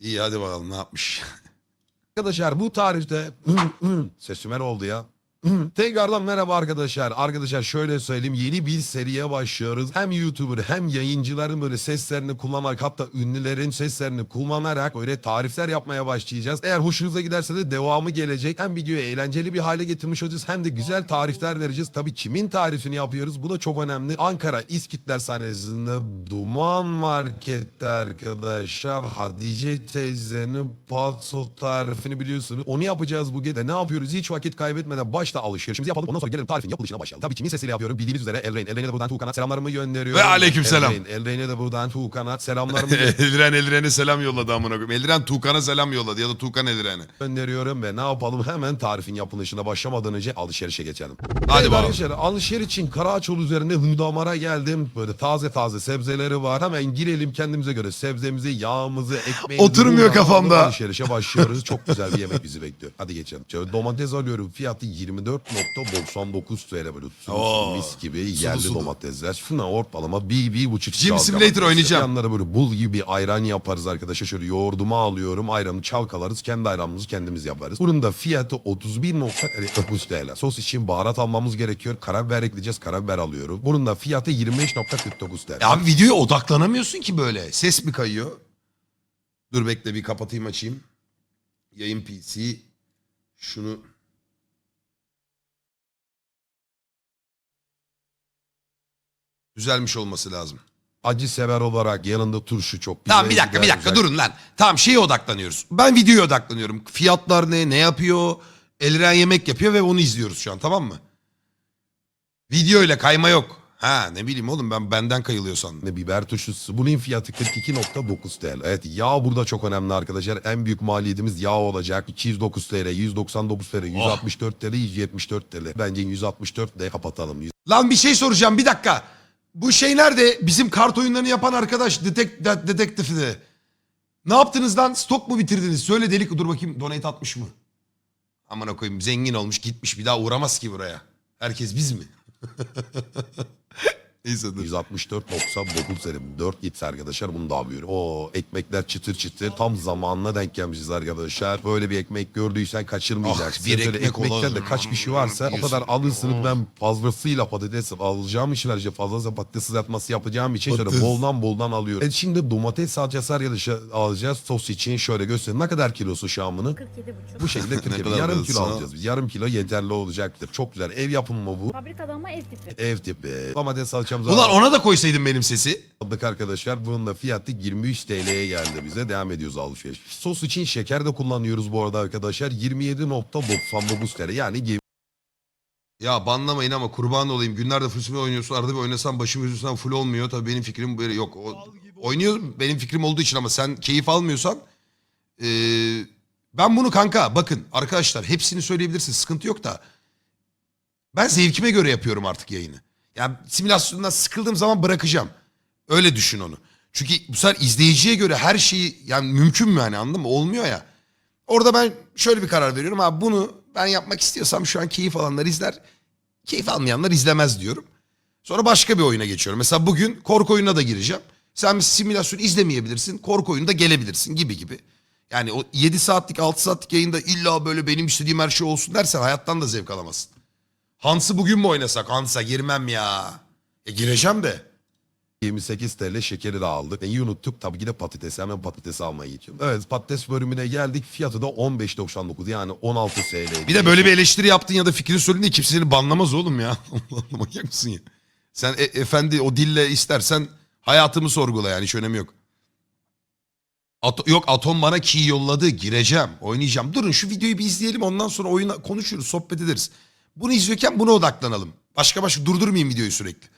İyi hadi bakalım ne yapmış. Arkadaşlar bu tarihte sesümer oldu ya. Tekrardan merhaba arkadaşlar. Arkadaşlar şöyle söyleyeyim yeni bir seriye başlıyoruz. Hem YouTuber hem yayıncıların böyle seslerini kullanarak hatta ünlülerin seslerini kullanarak böyle tarifler yapmaya başlayacağız. Eğer hoşunuza giderse de devamı gelecek. Hem videoyu eğlenceli bir hale getirmiş olacağız hem de güzel tarifler vereceğiz. Tabii kimin tarifini yapıyoruz bu da çok önemli. Ankara İskitler sahnesinde Duman Market'te arkadaşlar Hatice teyzenin patso tarifini biliyorsunuz. Onu yapacağız bu gece. Ne yapıyoruz? Hiç vakit kaybetmeden başta alışverişimizi yapalım. Ondan sonra gelelim tarifin yapılışına başlayalım. Tabii kimin sesiyle yapıyorum? Bildiğiniz üzere Elrain. Elrain'e de buradan Tuğkan'a selamlarımı gönderiyorum. Ve aleykümselam. Elrain. Elrain'e de buradan Tuğkan'a selamlarımı Eldiren Eldiren'e selam yolladı amına koyayım. Eldiren Tuğkan'a selam yolladı ya da Tuğkan Eldiren'e. gönderiyorum ve ne yapalım? Hemen tarifin yapılışına başlamadan önce alışverişe geçelim. Hadi bakalım. Arkadaşlar alışveriş için Karaçol üzerinde Hüdamar'a geldim. Böyle taze taze sebzeleri var. Hemen girelim kendimize göre sebzemizi, yağımızı, ekmeğimizi. Oturmuyor kafamda. Alışverişe başlıyoruz. Çok güzel bir yemek bizi bekliyor. Hadi geçelim. Şöyle domates alıyorum. Fiyatı 24.99 TL böyle. Oo, mis gibi yerli sulu. domatesler. Şuna ortalama bir, bir buçuk Gym. Simulator oynayacağım. Yanlara böyle bul gibi bir ayran yaparız arkadaşlar. Şöyle yoğurdumu alıyorum. Ayranı çalkalarız. Kendi ayranımızı kendimiz yaparız. Bunun da fiyatı 31.9 TL. Sos için baharat almamız gerekiyor. Karabiber ekleyeceğiz. Karabiber alıyorum. Bunun da fiyatı 25.49 TL. Ya abi videoya odaklanamıyorsun ki böyle. Ses mi kayıyor? Dur bekle bir kapatayım açayım. Yayın PC. Şunu. Düzelmiş olması lazım. Acı sever olarak yanında turşu çok güzel. Tamam bir dakika bir dakika durun lan. Tamam şeye odaklanıyoruz. Ben videoya odaklanıyorum. Fiyatlar ne, ne yapıyor? Elren yemek yapıyor ve onu izliyoruz şu an tamam mı? Video ile kayma yok. Ha ne bileyim oğlum ben benden kayılıyor sandım. Ne biber turşusu. Bunun fiyatı 42.9 TL. Evet yağ burada çok önemli arkadaşlar. En büyük maliyetimiz yağ olacak. 209 TL, 199 TL, 164 TL, 174 TL. Bence 164 TL kapatalım. Lan bir şey soracağım bir dakika. Bu şey nerede? Bizim kart oyunlarını yapan arkadaş detek, de, dedektifde. Ne yaptınız lan? Stok mu bitirdiniz? Söyle delik dur bakayım donate atmış mı? Aman koyayım zengin olmuş gitmiş bir daha uğramaz ki buraya. Herkes biz mi? Neyse dur. 164.99 TL. 4 git arkadaşlar bunu da alıyorum. O ekmekler çıtır çıtır. Tam zamanına denk gelmişiz arkadaşlar. Böyle bir ekmek gördüysen kaçırmayacaksın. Ah, bir ekmek ekmekten de kaç kişi varsa o kadar alırsınız. Ben fazlasıyla patates alacağım için ayrıca fazla patates kızartması yapacağım için şöyle boldan boldan alıyorum. E şimdi domates salçası arkadaşlar alacağız. Sos için şöyle göstereyim. Ne kadar kilosu şu an bunun? 47,5. Bu şekilde 40 kadar yarım biraz kilo alacağız. biz. Yarım kilo yeterli olacaktır. Çok güzel. Ev yapımı mı bu? Fabrikada ama ev tipi. Ev tipi. Domates salçamızı Ulan ona da koysaydın benim sesi. aldık arkadaşlar. Bunun da fiyatı 23 TL'ye geldi bize. Devam ediyoruz alışveriş. Sos için şeker de kullanıyoruz bu arada arkadaşlar. 27.99 TL. Yani gemi- Ya banlamayın ama kurban olayım. Günlerde screen oynuyorsun. Arada bir oynasan başım yüzünden full olmuyor. Tabii benim fikrim böyle yok. O, oynuyorum benim fikrim olduğu için ama sen keyif almıyorsan eee, ben bunu kanka bakın arkadaşlar hepsini söyleyebilirsin sıkıntı yok da ben zevkime göre yapıyorum artık yayını. Yani simülasyondan sıkıldığım zaman bırakacağım. Öyle düşün onu. Çünkü bu sefer izleyiciye göre her şeyi yani mümkün mü yani anladın mı? Olmuyor ya. Orada ben şöyle bir karar veriyorum. Abi bunu ben yapmak istiyorsam şu an keyif alanlar izler. Keyif almayanlar izlemez diyorum. Sonra başka bir oyuna geçiyorum. Mesela bugün korku oyununa da gireceğim. Sen bir simülasyon izlemeyebilirsin. Korku oyununda gelebilirsin gibi gibi. Yani o 7 saatlik 6 saatlik yayında illa böyle benim istediğim her şey olsun dersen hayattan da zevk alamazsın. Hans'ı bugün mü oynasak? Hans'a girmem ya. E gireceğim de. 28 TL şekeri de aldık. Neyi unuttuk? Tabii ki de patatesi. Hemen patatesi almaya geçiyorum. Evet patates bölümüne geldik. Fiyatı da 15.99 yani 16 TL. Bir de böyle bir eleştiri yaptın ya da fikrini söyledin diye kimse seni banlamaz oğlum ya. Allah manyak mısın ya? Sen e- efendi o dille istersen hayatımı sorgula yani hiç önemi yok. At- yok Atom bana key yolladı gireceğim oynayacağım. Durun şu videoyu bir izleyelim ondan sonra oyuna konuşuruz sohbet ederiz. Bunu izliyorken buna odaklanalım. Başka başka durdurmayayım videoyu sürekli.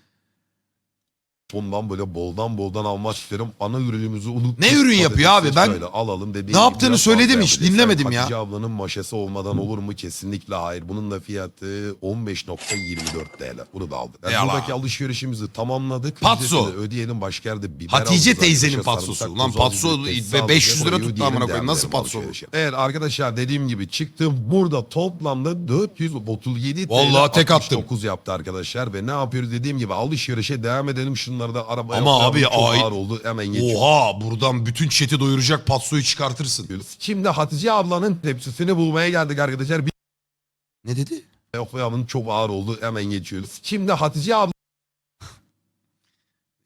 Bundan böyle boldan boldan almak isterim. Ana ürünümüzü unuttuk. Ne ürün yapıyor abi? Ben- Şöyle alalım dediğim Ne yaptığını biraz söyledim hiç, yapacağız. dinlemedim ya. Hatice ablanın maşası olmadan olur mu? Kesinlikle hayır. Bunun da fiyatı 15.24 TL. Bunu da aldık. Yani Eyvallah. buradaki alışverişimizi tamamladık. Patso. Ücretini Ödeyelim başka yerde biber Hatice alacağız teyzenin arkadaşlar, patsosu. sarımsak, tuz patso ve alacağız. 500 lira Orayı tuttu ödeyelim, amına koyayım. Nasıl patso bu? alışverişe. Evet arkadaşlar dediğim gibi çıktım. Burada toplamda 437 TL Vallahi tek attım. 69 yaptı arkadaşlar. Ve ne yapıyoruz dediğim gibi alışverişe devam edelim. Şunları Bunlar da arabaya Ama abi, çok ay- ağır oldu hemen geçiyor. Oha buradan bütün chat'i doyuracak patsoyu çıkartırsın. Şimdi Hatice ablanın tepsisini bulmaya geldik arkadaşlar. Bir Ne dedi? okuyamın çok ağır oldu hemen geçiyoruz. Şimdi Hatice abla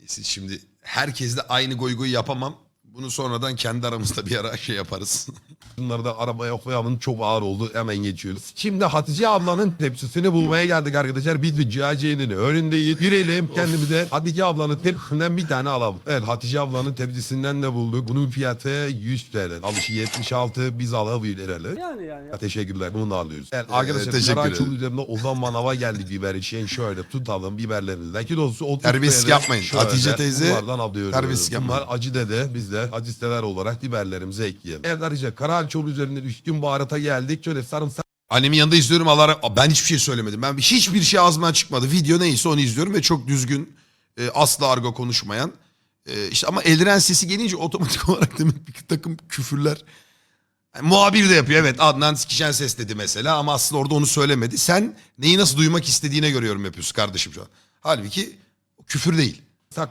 Neyse şimdi herkesle aynı goy goy yapamam. Bunu sonradan kendi aramızda bir ara şey yaparız. Bunlar da arabaya koyamın çok ağır oldu hemen geçiyoruz. Şimdi Hatice ablanın tepsisini bulmaya geldik arkadaşlar. Biz de CHC'nin önündeyiz. Girelim kendimize Hatice ablanın tepsisinden bir tane alalım. Evet Hatice ablanın tepsisinden de bulduk. Bunun fiyatı 100 TL. Alışı 76 biz alabiliriz. Yani yani. Ya, Teşekkürler bunu da alıyoruz. Evet arkadaşlar teşekkür Karaçul ederim. üzerinde Ozan Manav'a geldik biber için. Şöyle tutalım biberlerimizden. Kilosu 30 Terbiyesizlik yapmayın. Hatice teyze, Bunlardan alıyoruz. terbiyesizlik Bunlar yapmayın. acı dede biz de olarak biberlerimize ekleyelim. Evet arkadaşlar Karaçul üzerinde düşkün baharata geldik. Şöyle sarımsak Annemin yanında izliyorum. Allah ben hiçbir şey söylemedim. Ben hiçbir şey ağzımdan çıkmadı. Video neyse onu izliyorum ve çok düzgün e, asla argo konuşmayan. E, işte ama eldiren sesi gelince otomatik olarak demek bir takım küfürler. Yani muhabir de yapıyor evet Adnan sikişen ses dedi mesela ama aslında orada onu söylemedi. Sen neyi nasıl duymak istediğine göre yorum yapıyorsun kardeşim şu an. Halbuki küfür değil.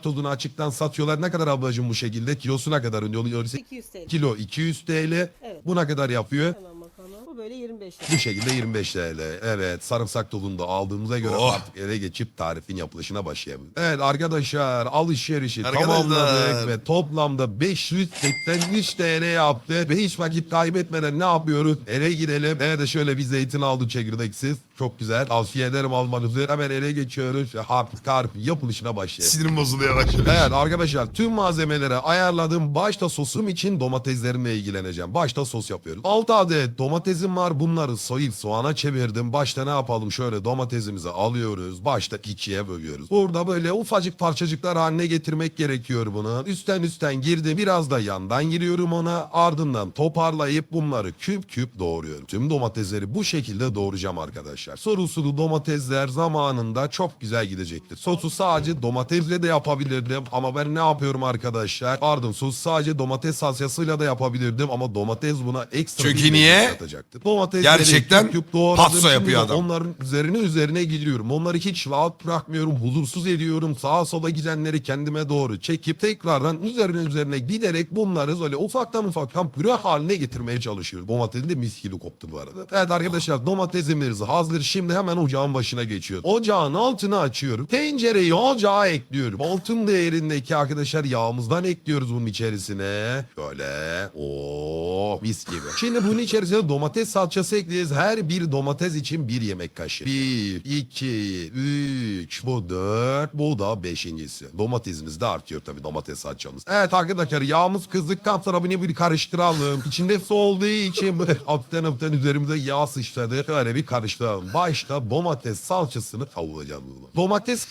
Tozunu açıktan satıyorlar. Ne kadar ablacığım bu şekilde? Kilosuna kadar oluyor? 200 TL. Kilo 200 TL. Evet. Bu ne kadar yapıyor? Hemen bakalım. Bu böyle 25 TL. Bu şekilde 25 TL. Evet sarımsak tozunu da aldığımıza göre Oh. artık eve geçip tarifin yapılışına başlayabiliriz. Evet arkadaşlar alışverişi Arkadaşlar. tamamladık ve toplamda 583 TL yaptı. Ve hiç vakit kaybetmeden ne yapıyoruz? Eve girelim. Evet şöyle bir zeytin aldım çekirdeksiz. Çok güzel. Tavsiye ederim almanızı. Hemen eve geçiyoruz. Harp tarif yapılışına başlayalım. Sinirim bozuluyor yavaş yavaş. Evet arkadaşlar tüm malzemelere ayarladım. Başta sosum için domateslerimle ilgileneceğim. Başta sos yapıyoruz. 6 adet domatesim var. Bunları soyup soğana çevirdim. Başta ne yapalım? Şöyle domatesimizi alıyoruz. Başta ikiye bölüyoruz. Burada böyle ufacık parçacıklar haline getirmek gerekiyor bunu. Üstten üstten girdim. Biraz da yandan giriyorum ona. Ardından toparlayıp bunları küp küp doğruyorum. Tüm domatesleri bu şekilde doğrayacağım arkadaşlar. Sorusulu domatesler zamanında çok güzel gidecektir. Sosu sadece domatesle de yapabilirdim ama ben ne yapıyorum arkadaşlar? Pardon sos sadece domates salçasıyla da yapabilirdim ama domates buna ekstra Çünkü bir niye? katacaktır. Domatesleri Gerçekten küp küp doğradım. patso Şimdi yapıyor adam. Onların üzerine üzerine gidiyorum. Onları hiç rahat bırakmıyorum. Huzursuz ediyorum. Sağa sola gidenleri kendime doğru çekip tekrardan üzerine üzerine giderek bunları böyle ufaktan ufaktan püre haline getirmeye çalışıyorum. Domatesin de mis gibi koptu bu arada. Evet arkadaşlar domatesimiz hazır. Şimdi hemen ocağın başına geçiyoruz. Ocağın altını açıyorum. Tencereyi ocağa ekliyorum. Altın değerindeki arkadaşlar yağımızdan ekliyoruz bunun içerisine. Böyle. Oo mis gibi. Şimdi bunun içerisine domates salçası ekleyeceğiz. Her bir domates için bir yemek kaşığı. Bir, iki, üç, bu dört, bu da beşincisi. Domatesimiz de artıyor tabii domates salçamız. Evet arkadaşlar yağımız kızdıktan sonra bunu bir karıştıralım. İçinde su olduğu için hafiften hafiften üzerimize yağ sıçradı. Şöyle bir karıştıralım. Başta domates salçasını kavuracağız. bunu. Domates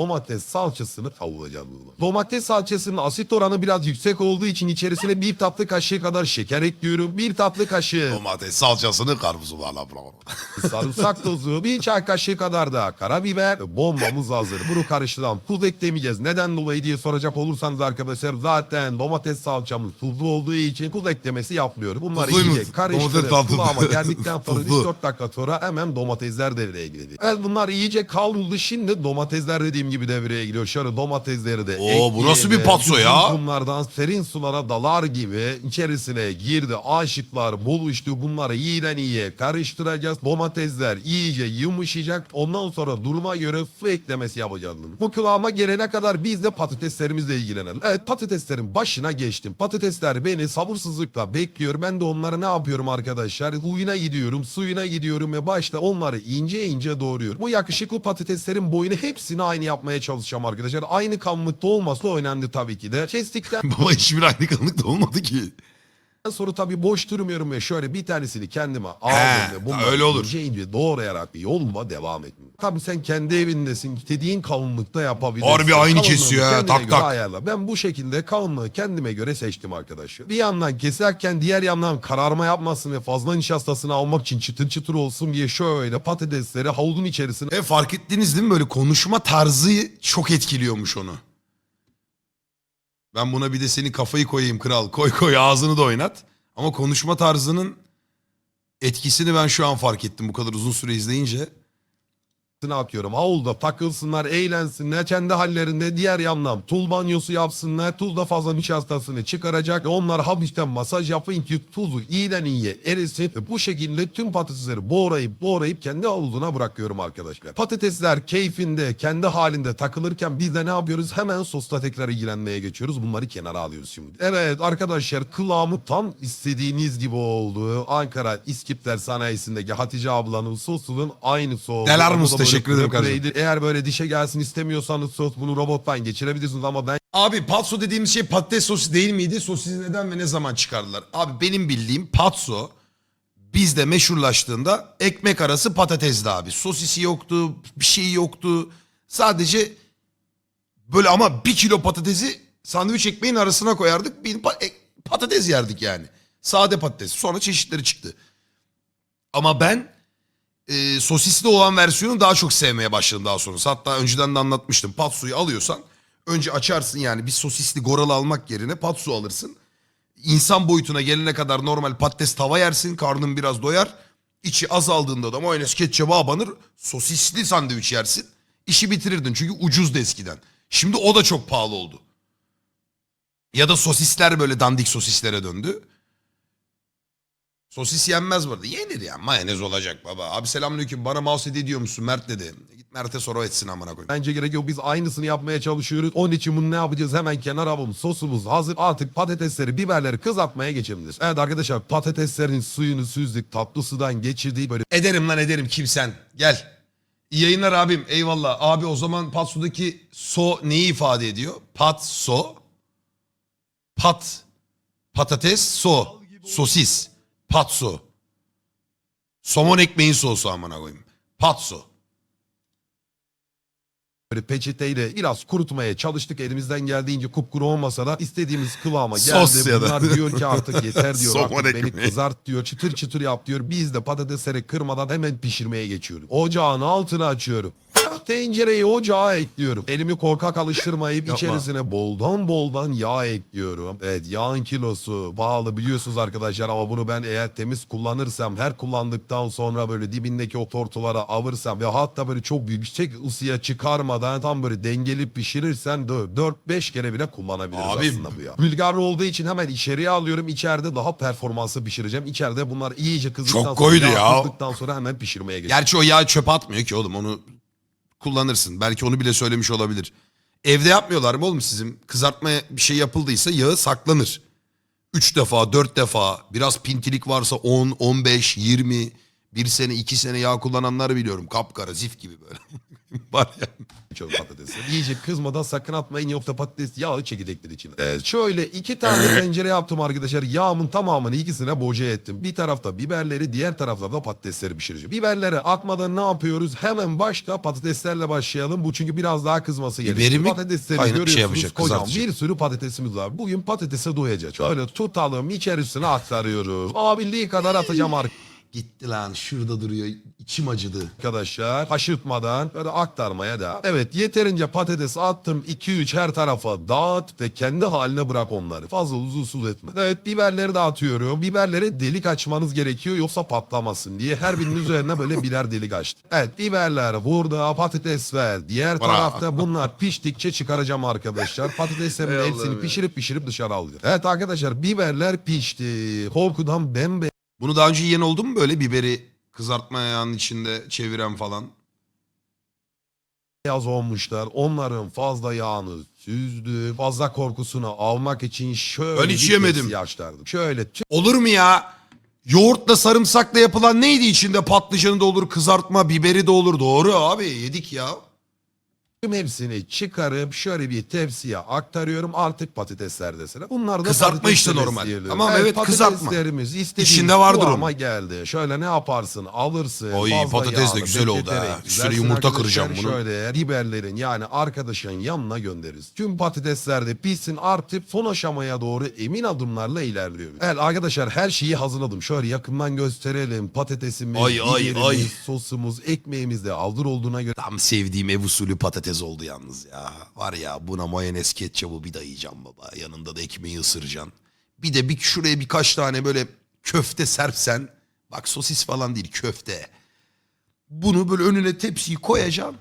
Domates salçasını kavuracağız bunu. Domates salçasının asit oranı biraz yüksek olduğu için içerisine bir tatlı kaşığı kadar şeker ekliyorum. Bir tatlı kaşığı Domates salçasını karpuzu valla bravo. sarımsak tozu, bir çay kaşığı kadar da karabiber. Bombamız hazır. Bunu karıştıralım. Tuz eklemeyeceğiz. Neden dolayı diye soracak olursanız arkadaşlar zaten domates salçamız tuzlu olduğu için tuz eklemesi yapmıyorum. Bunları Tuzluymuş. iyice karıştırıp Domates tadı. kıvama geldikten sonra Tuzlu. 3-4 dakika sonra hemen domatesler devreye giriyor. Evet bunlar iyice kavruldu. Şimdi domatesler dediğim gibi devreye giriyor. Şöyle domatesleri de Oo, bu nasıl bir patso ya? Bütün Bunlardan serin sulara dalar gibi içerisine girdi. Aşıklar buluştu. Bunları iyiden iyiye karıştıracağız. Domatesler iyice yumuşayacak. Ondan sonra duruma göre su eklemesi yapacağız. Bu kıvama gelene kadar biz de patateslerimizle ilgilenelim. Evet patateslerin başına geçtim. Patatesler beni sabırsızlıkla bekliyor. Ben de onları ne yapıyorum arkadaşlar? Huyuna gidiyorum, suyuna gidiyorum ve başta onları ince ince doğruyorum. Bu yakışıklı patateslerin boyunu hepsini aynı yapmaya çalışacağım arkadaşlar. Aynı kalınlıkta olması önemli tabii ki de. Kestikten Baba hiçbir aynı kalınlıkta olmadı ki. Sonra tabii boş durmuyorum ve şöyle bir tanesini kendime aldım ve bunları öyle olur. ince doğrayarak yoluma devam ettim. Tabii sen kendi evindesin. istediğin kalınlıkta yapabilirsin. Harbi aynı Kalınlığını kesiyor ha, kendine tak göre tak. ayarla. Ben bu şekilde kalınlığı kendime göre seçtim arkadaşlar. Bir yandan keserken diğer yandan kararma yapmasın ve fazla nişastasını almak için çıtır çıtır olsun diye şöyle patatesleri havlunun içerisine E fark ettiniz değil mi böyle konuşma tarzı çok etkiliyormuş onu. Ben buna bir de senin kafayı koyayım kral. Koy koy ağzını da oynat. Ama konuşma tarzının Etkisini ben şu an fark ettim bu kadar uzun süre izleyince. Atıyorum. Havuzda takılsınlar, eğlensinler. Kendi hallerinde diğer yandan tuz banyosu yapsınlar. Tuzla fazla nişastasını çıkaracak. Onlar hafiften masaj yapın ki tuzu iyiden iyiye erisin. Bu şekilde tüm patatesleri doğrayıp doğrayıp kendi havuzuna bırakıyorum arkadaşlar. Patatesler keyfinde, kendi halinde takılırken biz de ne yapıyoruz? Hemen sosla tekrar ilgilenmeye geçiyoruz. Bunları kenara alıyoruz şimdi. Evet arkadaşlar kıvamı tam istediğiniz gibi oldu. Ankara İskipler Sanayisi'ndeki Hatice ablanın sosunun aynısı oldu. Böyle Teşekkür ederim kardeşim. Eğer böyle dişe gelsin istemiyorsanız sos bunu robottan geçirebilirsiniz ama ben Abi patso dediğimiz şey patates sosu değil miydi? Sosisi neden ve ne zaman çıkardılar? Abi benim bildiğim patso bizde meşhurlaştığında ekmek arası patatesdi abi. Sosisi yoktu, bir şey yoktu. Sadece böyle ama bir kilo patatesi sandviç ekmeğin arasına koyardık. Bir patates yerdik yani. Sade patates. Sonra çeşitleri çıktı. Ama ben e, sosisli olan versiyonu daha çok sevmeye başladım daha sonrası. Hatta önceden de anlatmıştım. Patsoyu alıyorsan önce açarsın yani bir sosisli goral almak yerine patso alırsın. İnsan boyutuna gelene kadar normal patates tava yersin. Karnın biraz doyar. İçi azaldığında da mayonez ketçaba abanır. Sosisli sandviç yersin. İşi bitirirdin çünkü ucuzdu eskiden. Şimdi o da çok pahalı oldu. Ya da sosisler böyle dandik sosislere döndü. Sosis yenmez burada. Yenir ya. Mayonez olacak baba. Abi selamünaleyküm. Bana mouse hediye ediyor musun Mert dedi. Git Mert'e sonra etsin amına koyayım. bence gerek yok. Biz aynısını yapmaya çalışıyoruz. Onun için bunu ne yapacağız? Hemen kenara alalım. Sosumuz hazır. Artık patatesleri, biberleri kızartmaya geçebiliriz. Evet arkadaşlar patateslerin suyunu süzdük. Tatlı sudan geçirdiği böyle Ederim lan ederim kimsen. Gel. İyi yayınlar abim. Eyvallah. Abi o zaman Patso'daki so neyi ifade ediyor? Pat so. Pat. Patates so. Sosis. Patso. Somon ekmeğin sosu amına koyayım. Patso. Böyle peçeteyle biraz kurutmaya çalıştık. Elimizden geldiğince kupkuru olmasa da istediğimiz kıvama geldi. Sos ya da. Bunlar diyor ki artık yeter diyor. Somon artık beni ekmeği. kızart diyor. Çıtır çıtır yap diyor. Biz de patatesleri kırmadan hemen pişirmeye geçiyoruz. Ocağın altını açıyorum. Tencereyi ocağa ekliyorum. Elimi korkak alıştırmayıp içerisine boldan boldan yağ ekliyorum. Evet yağın kilosu pahalı biliyorsunuz arkadaşlar ama bunu ben eğer temiz kullanırsam her kullandıktan sonra böyle dibindeki o tortulara alırsam ve hatta böyle çok yüksek ısıya çıkarmadan tam böyle dengeli pişirirsen 4-5 kere bile kullanabiliriz Abi- aslında bu ya. Rüzgarlı olduğu için hemen içeriye alıyorum. İçeride daha performanslı pişireceğim. İçeride bunlar iyice kızdıktan Çok sonra yağ ya. kızdıktan sonra hemen pişirmeye geçiyorum. Gerçi o yağ çöpe atmıyor ki oğlum onu kullanırsın. Belki onu bile söylemiş olabilir. Evde yapmıyorlar mı oğlum sizin? Kızartmaya bir şey yapıldıysa yağı saklanır. 3 defa, 4 defa, biraz pintilik varsa 10, 15, 20, bir sene, iki sene yağ kullananları biliyorum. Kapkara, zif gibi böyle. Var ya. Çok patatesler. İyice kızmadan sakın atmayın yoksa patates yağı çekirdekleri için. Evet, şöyle iki tane tencere yaptım arkadaşlar. Yağımın tamamını ikisine boca ettim. Bir tarafta biberleri diğer tarafta da patatesleri pişireceğim. Biberleri atmadan ne yapıyoruz? Hemen başta patateslerle başlayalım. Bu çünkü biraz daha kızması Biberi gerekiyor. mi Patatesleri kayna- şey görüyorsunuz yapacak, kocaman kızartacak? bir sürü patatesimiz var. Bugün patatese doyacağız. Şöyle tutalım içerisine aktarıyoruz. Alabildiği kadar atacağım arkadaşlar. Gitti lan şurada duruyor. İçim acıdı. arkadaşlar. Haşırtmadan böyle aktarmaya da. Evet yeterince patates attım 2-3 her tarafa dağıt ve kendi haline bırak onları. Fazla uzunsuz etme. Evet biberleri de atıyorum. Biberlere delik açmanız gerekiyor yoksa patlamasın diye her birinin üzerine böyle birer delik açtım. Evet biberler burada patates ve diğer Bravo. tarafta bunlar piştikçe çıkaracağım arkadaşlar. Patateslerimin Ey hepsini pişirip pişirip dışarı alıyorum. Evet arkadaşlar biberler pişti. Korkudan bembeyaz Bunu daha önce yiyen oldu mu böyle biberi kızartma yağının içinde çeviren falan? beyaz olmuşlar. Onların fazla yağını süzdü. Fazla korkusunu almak için şöyle Ben hiç bir yemedim. tepsi açlardım. Şöyle Olur mu ya? Yoğurtla sarımsakla yapılan neydi içinde? Patlıcanı da olur, kızartma, biberi de olur. Doğru abi yedik ya. Tüm hepsini çıkarıp şöyle bir tepsiye aktarıyorum. Artık patatesler desene. Bunlar da Kızartma patates işte normal. diyelim. Tamam, evet, kızartma. Patateslerimiz istediğimiz İçinde vardır kıvama onun. geldi. Şöyle ne yaparsın alırsın. Oy, fazla patates de güzel oldu bekleterek ha. Güzelsin sürü yumurta arkadaşlar. kıracağım bunu. Şöyle biberlerin yani arkadaşın yanına göndeririz. Tüm patatesler de pişsin artık son aşamaya doğru emin adımlarla ilerliyoruz. Evet arkadaşlar her şeyi hazırladım. Şöyle yakından gösterelim. Patatesimiz, Ay, ay, biberimiz, ay. sosumuz, ekmeğimiz de hazır olduğuna göre Tam sevdiğim ev usulü patates oldu yalnız ya. Var ya buna mayonez ketçabı bir dayayacağım baba. Yanında da ekmeği ısıracaksın. Bir de bir şuraya birkaç tane böyle köfte serpsen Bak sosis falan değil köfte. Bunu böyle önüne tepsiyi koyacaksın.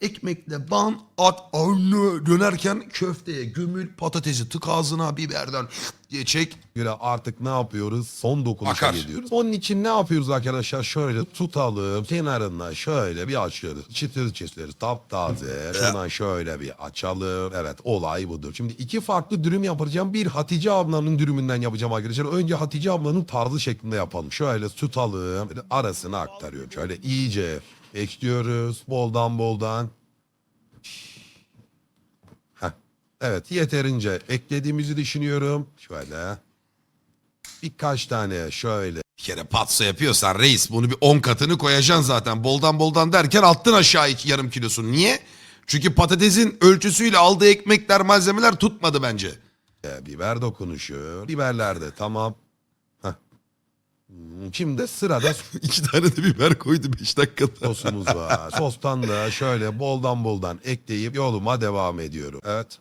Ekmekle ban at anne dönerken köfteye gömül patatesi tık ağzına biberden diye çek. göre artık ne yapıyoruz? Son dokunuşa Akar. gidiyoruz. Onun için ne yapıyoruz arkadaşlar? Şöyle tutalım kenarından şöyle bir açıyoruz. Çıtır çıtır taptaze. Şuradan şöyle bir açalım. Evet olay budur. Şimdi iki farklı dürüm yapacağım. Bir Hatice ablanın dürümünden yapacağım arkadaşlar. Önce Hatice ablanın tarzı şeklinde yapalım. Şöyle tutalım. Böyle arasına aktarıyorum. Şöyle iyice ekliyoruz. Boldan boldan. Heh. Evet yeterince eklediğimizi düşünüyorum. Şöyle. Birkaç tane şöyle. Bir kere patso yapıyorsan reis bunu bir 10 katını koyacaksın zaten. Boldan boldan derken attın aşağı iki yarım kilosunu. Niye? Çünkü patatesin ölçüsüyle aldığı ekmekler malzemeler tutmadı bence. e, biber dokunuşu. Biberler de tamam. Şimdi sırada İki tane de biber koydu 5 dakikada. sosumuz var. Sostan da şöyle boldan boldan ekleyip yoluma devam ediyorum. Evet.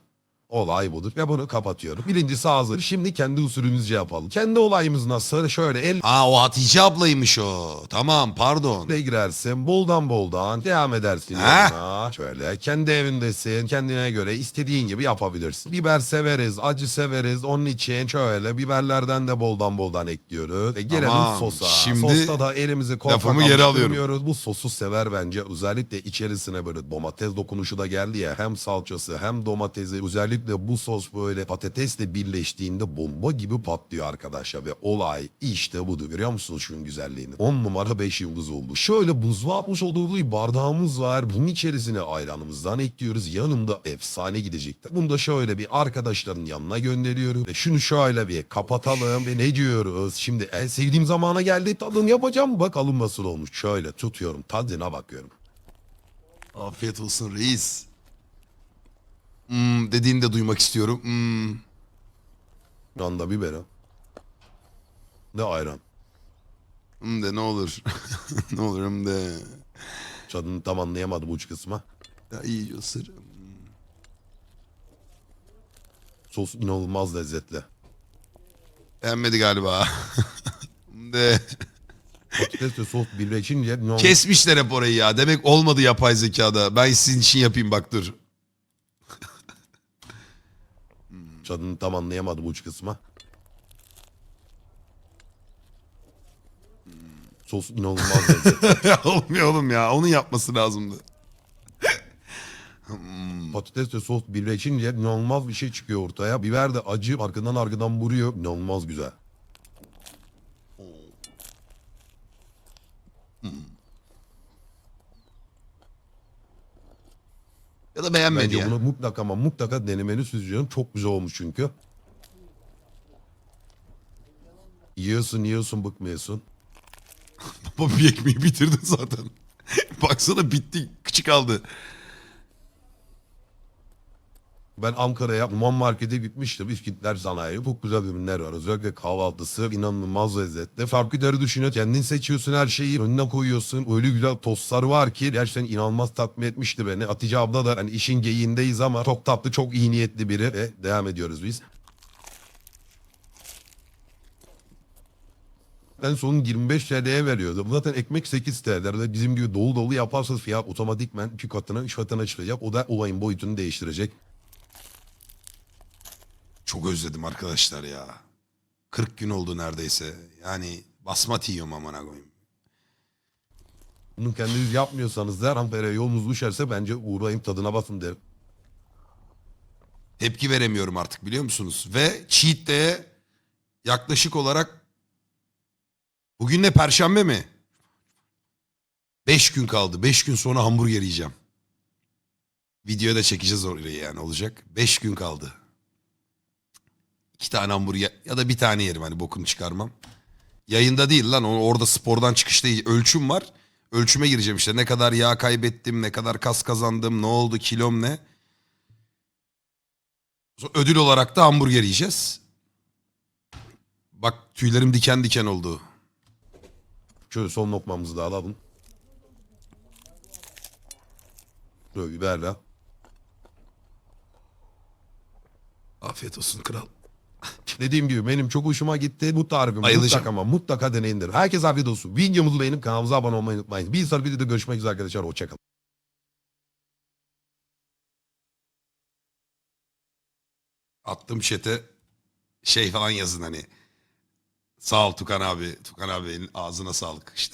Olay budur ve bunu kapatıyorum. Birincisi hazır. Şimdi kendi usulümüzce yapalım. Kendi olayımız nasıl? Şöyle el Aa o Hatice ablaymış o. Tamam pardon. Ne girersin boldan boldan devam edersin Ha? Şöyle kendi evindesin kendine göre istediğin gibi yapabilirsin. Biber severiz acı severiz onun için şöyle biberlerden de boldan boldan ekliyoruz. E, gelelim Tamam, sosa. şimdi Sosta da elimizi lafımı geri alıyorum. Bu sosu sever bence özellikle içerisine böyle domates dokunuşu da geldi ya hem salçası hem domatesi özellikle bu sos böyle patatesle birleştiğinde bomba gibi patlıyor arkadaşlar. Ve olay işte budur görüyor musunuz şunun güzelliğini? 10 numara 5 yıldız oldu. Şöyle buzluğa atmış olduğu bir bardağımız var. Bunun içerisine ayranımızdan ekliyoruz. Yanında efsane gidecektir bunu da şöyle bir arkadaşların yanına gönderiyorum. Ve şunu şöyle bir kapatalım. Ve ne diyoruz? Şimdi en sevdiğim zamana geldi. Tadını yapacağım. Bakalım nasıl olmuş. Şöyle tutuyorum. Tadına bakıyorum. Afiyet olsun reis. Hmm, dediğini de duymak istiyorum. Hmm. Yanda biber ha. Ne ayran. Hmm de ne olur. ne olur hem de. Tadını tam anlayamadım uç kısma. Ya iyice ısır. Sos inanılmaz lezzetli. Beğenmedi galiba. Hmm de. Patates ve sos birleşince Kesmişler hep orayı ya. Demek olmadı yapay zekada. Ben sizin için yapayım bak dur. Tadını tam anlayamadım uç kısma. Sos inanılmaz lezzetli. Olmuyor oğlum ya. Onun yapması lazımdı. Patates ve sos birleşince inanılmaz bir şey çıkıyor ortaya. Biber de acı arkadan arkadan vuruyor. İnanılmaz güzel. Da beğenmedi Bence ya. bunu mutlaka ama mutlaka denemeni süzüyorum. Çok güzel olmuş çünkü. Yiyorsun yiyorsun bıkmıyorsun. Baba bir ekmeği bitirdin zaten. Baksana bitti. Küçük kaldı. Ben Ankara'ya Uman Market'e gitmiştim. İskitler Sanayi. Çok güzel ürünler var. Özellikle kahvaltısı inanılmaz lezzetli. Farklıları düşünüyor. Kendin seçiyorsun her şeyi. Önüne koyuyorsun. Öyle güzel tostlar var ki gerçekten inanılmaz tatmin etmişti beni. Hatice abla da hani işin geyiğindeyiz ama çok tatlı, çok iyi niyetli biri. Ve devam ediyoruz biz. En son 25 TL'ye veriyordu. Zaten ekmek 8 TL. Bizim gibi dolu dolu yaparsanız fiyat otomatikmen 2 katına 3 katına çıkacak. O da olayın boyutunu değiştirecek. Çok özledim arkadaşlar ya. 40 gün oldu neredeyse. Yani basmati yiyorum amına koyayım. Bunu kendiniz yapmıyorsanız da Ramper'e yolunuz düşerse bence uğrayın tadına basın derim. Tepki veremiyorum artık biliyor musunuz? Ve cheat day'e yaklaşık olarak bugün ne perşembe mi? 5 gün kaldı. 5 gün sonra hamburger yiyeceğim. Videoya da çekeceğiz orayı yani olacak. 5 gün kaldı. İki tane hamburger ya da bir tane yerim hani bokunu çıkarmam. Yayında değil lan orada spordan çıkışta ölçüm var. Ölçüme gireceğim işte ne kadar yağ kaybettim, ne kadar kas kazandım, ne oldu, kilom ne. Ödül olarak da hamburger yiyeceğiz. Bak tüylerim diken diken oldu. Şöyle son lokmamızı da alalım. Böyle biberle. Afiyet olsun kral. Dediğim gibi benim çok hoşuma gitti. Bu tarifi Bayılacağım. mutlaka ama mutlaka deneyin derim. Herkes afiyet olsun. Videomuzu beğenip kanalımıza abone olmayı unutmayın. Bir sonraki videoda görüşmek üzere arkadaşlar. Hoşçakalın. Attım chat'e şey falan yazın hani. Sağ ol Tukan abi. Tukan abi ağzına sağlık işte.